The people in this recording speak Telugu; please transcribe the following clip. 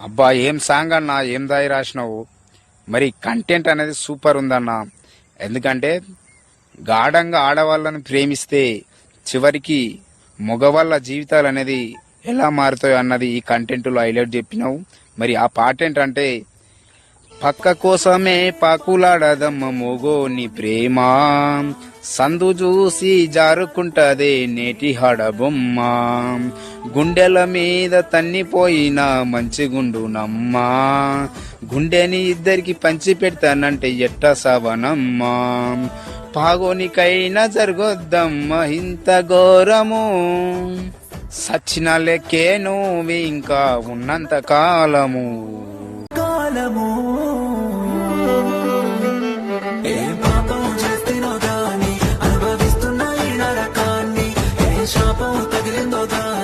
అబ్బా ఏం సాంగ్ అన్నా ఏం దాయి రాసినావు? మరి కంటెంట్ అనేది సూపర్ ఉందన్న. ఎందుకంటే గాఢంగా ఆడవాళ్ళని ప్రేమిస్తే చివరికి మగవాళ్ళ జీవితాలు అనేది ఎలా మారుతాయో అన్నది ఈ కంటెంట్లో హైలైట్ చెప్పినావు. మరి ఆ పాట ఏంటంటే పక్క కోసమే పాకులాడదమ్మ మోగోని ప్రేమ. సందు చూసి జారుకుంటదే నేటి హడబొమ్మ. గుండెల మీద తన్నిపోయిన మంచిగుండు నమ్మా. గుండెని ఇద్దరికి పంచి పెడతానంటే ఎట్ట సవనమ్మా. పాగోనికైనా జరగొద్దమ్మ ఇంత ఘోరము. సచ్చిన లెక్కే నువ్వు ఇంకా ఉన్నంత కాలము. కాలము. na ponta grindodan